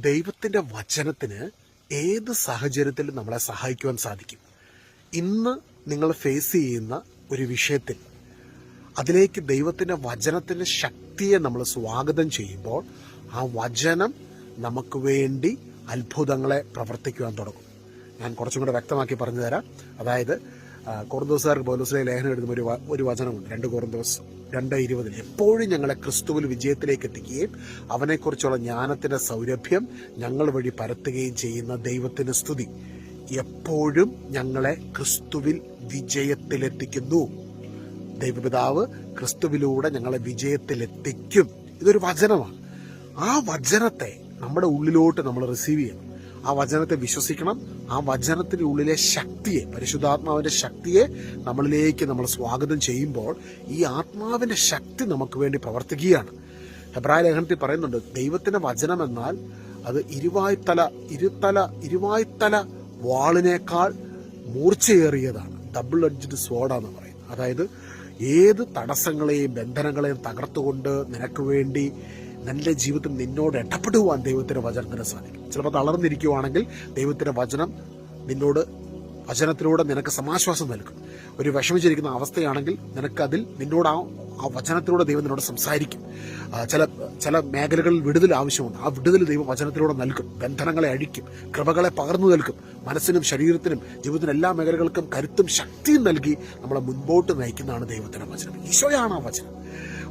ദൈവത്തിന്റെ വചനത്തിന് ഏത് സാഹചര്യത്തിലും നമ്മളെ സഹായിക്കുവാൻ സാധിക്കും. ഇന്ന് നിങ്ങൾ ഫേസ് ചെയ്യുന്ന ഒരു വിഷയത്തിൽ അതിലേക്ക് ദൈവത്തിന്റെ വചനത്തിന്റെ ശക്തിയെ നമ്മൾ സ്വാഗതം ചെയ്യുമ്പോൾ ആ വചനം നമുക്ക് വേണ്ടി അത്ഭുതങ്ങളെ പ്രവർത്തിക്കുവാൻ തുടങ്ങും. ഞാൻ കുറച്ചും കൂടെ വ്യക്തമാക്കി പറഞ്ഞു തരാം. അതായത് കോർദോസുകാർക്ക് പോലീസിലെ ലേഖനം എഴുതുന്ന ഒരു ഒരു വചനമുണ്ട്. രണ്ട് കോർദോസ് രണ്ട് ഇരുപതിൽ എപ്പോഴും ഞങ്ങളെ ക്രിസ്തുവിൽ വിജയത്തിലേക്ക് എത്തിക്കുകയും അവനെക്കുറിച്ചുള്ള ജ്ഞാനത്തിന്റെ സൗരഭ്യം ഞങ്ങൾ വഴി പരത്തുകയും ചെയ്യുന്ന ദൈവത്തിന് സ്തുതി. എപ്പോഴും ഞങ്ങളെ ക്രിസ്തുവിൽ വിജയത്തിലെത്തിക്കുന്നു. ദൈവപിതാവ് ക്രിസ്തുവിലൂടെ ഞങ്ങളെ വിജയത്തിലെത്തിക്കും. ഇതൊരു വചനമാണ്. ആ വചനത്തെ നമ്മുടെ ഉള്ളിലോട്ട് നമ്മൾ റിസീവ് ചെയ്യണം. ആ വചനത്തെ വിശ്വസിക്കണം. ആ വചനത്തിന്റെ ഉള്ളിലെ ശക്തിയെ പരിശുദ്ധാത്മാവിന്റെ ശക്തിയെ നമ്മളിലേക്ക് നമ്മൾ സ്വാഗതം ചെയ്യുമ്പോൾ ഈ ആത്മാവിന്റെ ശക്തി നമുക്ക് വേണ്ടി പ്രവർത്തിക്കുകയാണ്. ഹെബ്രായ ലേഖനത്തിൽ പറയുന്നുണ്ട് ദൈവത്തിന്റെ വചനം എന്നാൽ അത് ഇരുവായ്ത്തല ഇരുത്തല ഇരുവായ്ത്തല വാളിനേക്കാൾ മൂർച്ചയേറിയതാണ്. ഡബിൾ എഡ്ജഡ് സ്വാഡാന്ന് പറയുന്നത് അതായത് ഏത് തടസ്സങ്ങളെയും ബന്ധനങ്ങളെയും തകർത്തുകൊണ്ട് നിനക്ക് വേണ്ടി നിന്റെ ജീവിതം നിന്നോട് ഇടപെടുവാൻ ദൈവത്തിന്റെ വചനത്തിന് സാധിക്കും. ചിലപ്പോൾ തളർന്നിരിക്കുവാണെങ്കിൽ ദൈവത്തിന്റെ വചനം നിന്നോട് വചനത്തിലൂടെ നിനക്ക് സമാശ്വാസം നൽകും. ഒരു വിഷമിച്ചിരിക്കുന്ന അവസ്ഥയാണെങ്കിൽ നിനക്കതിൽ നിന്നോട് ആ ആ വചനത്തിലൂടെ ദൈവം നിന്നോട് സംസാരിക്കും. ചില ചില മേഖലകളിൽ വിടുതൽ ആവശ്യമുണ്ട്. ആ വിടുതൽ ദൈവം വചനത്തിലൂടെ നൽകും. ബന്ധനങ്ങളെ അഴിക്കും. കൃപകളെ പകർന്നു നൽകും. മനസ്സിനും ശരീരത്തിനും ജീവിതത്തിന് എല്ലാ മേഖലകൾക്കും കരുത്തും ശക്തിയും നൽകി നമ്മളെ മുൻപോട്ട് നയിക്കുന്നതാണ് ദൈവത്തിന്റെ വചനം. ഈശോയാണ് ആ വചനം.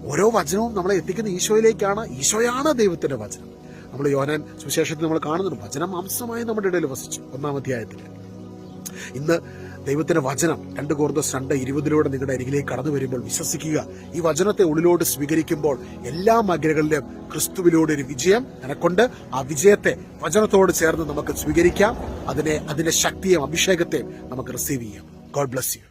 ഓരോ വചനവും നമ്മളെ എത്തിക്കുന്ന ഈശോയിലേക്കാണ്. ഈശോയാണ് ദൈവത്തിന്റെ വചനം. നമ്മൾ യോനാൻ സുവിശേഷത്തിൽ നമ്മൾ കാണുന്നുണ്ട്. വചനം മാംസമായി നമ്മുടെ ഇടയിൽ വസിച്ചു. ഒന്നാം അധ്യായത്തിൽ ഇന്ന് ദൈവത്തിന്റെ വചനം രണ്ട് കോർദോസ് രണ്ട് ഇരുപതിലൂടെ നിങ്ങളുടെ അരികിലേക്ക് കടന്നു വരുമ്പോൾ വിശ്വസിക്കുക. ഈ വചനത്തെ ഉള്ളിലോട്ട് സ്വീകരിക്കുമ്പോൾ എല്ലാ മേഖലകളിലും ക്രിസ്തുവിലൂടെ ഒരു വിജയം നിനക്കൊണ്ട്. ആ വിജയത്തെ വചനത്തോട് ചേർന്ന് നമുക്ക് സ്വീകരിക്കാം. അതിനെ അതിന്റെ ശക്തിയും അഭിഷേകത്തെയും നമുക്ക് റിസീവ് ചെയ്യാം. God bless you